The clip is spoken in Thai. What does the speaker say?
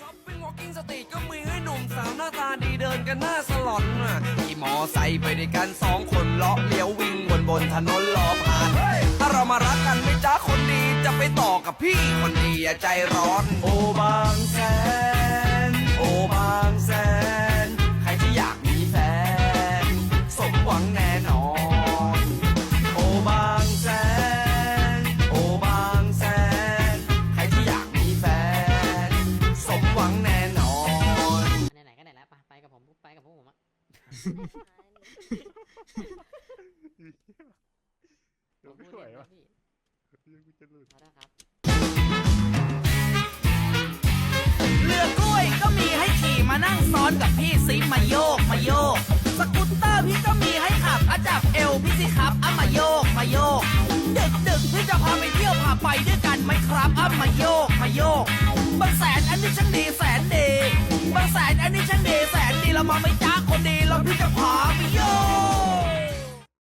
ช้อปปิ้งวอล์กอินสตรีทก็มีให้หนุ่มสาวหน้าตาดีเดินกันหน้าสลอนน่ะขี่มอไซค์ไปด้วยกันสองคนเลาะเลี้ยววิ่งบนบนถนนล้อผ่าน ถ้าเรามารักกันไม่จ้าคนดีจะไปต่อกับพี่คนดีอย่าใจร้อน โอบาง ผมอะเดี๋ยวไม่ไหวพูดวะเล่นนะพี่ยังกูจะหลุดขอโทษครับเรือกล้วยก็มีให้ขี่มานั่งซ้อนกับพี่ซิมาโยกมาโยก สกูตเตอร์พี่ก็มีให้ขับอาจับเอวพี่สิครับอะมาโยกมาโยก ดึกดึกๆพี่จะพาไปเที่ยวพาไปด้วยกันไหมครับอะมาโยกมาโยก บางแสนอันนี้ช่างดีแสนดี บางแสนอันนี้ช่างดีแสนดีเรามาไม่จ้า Pop!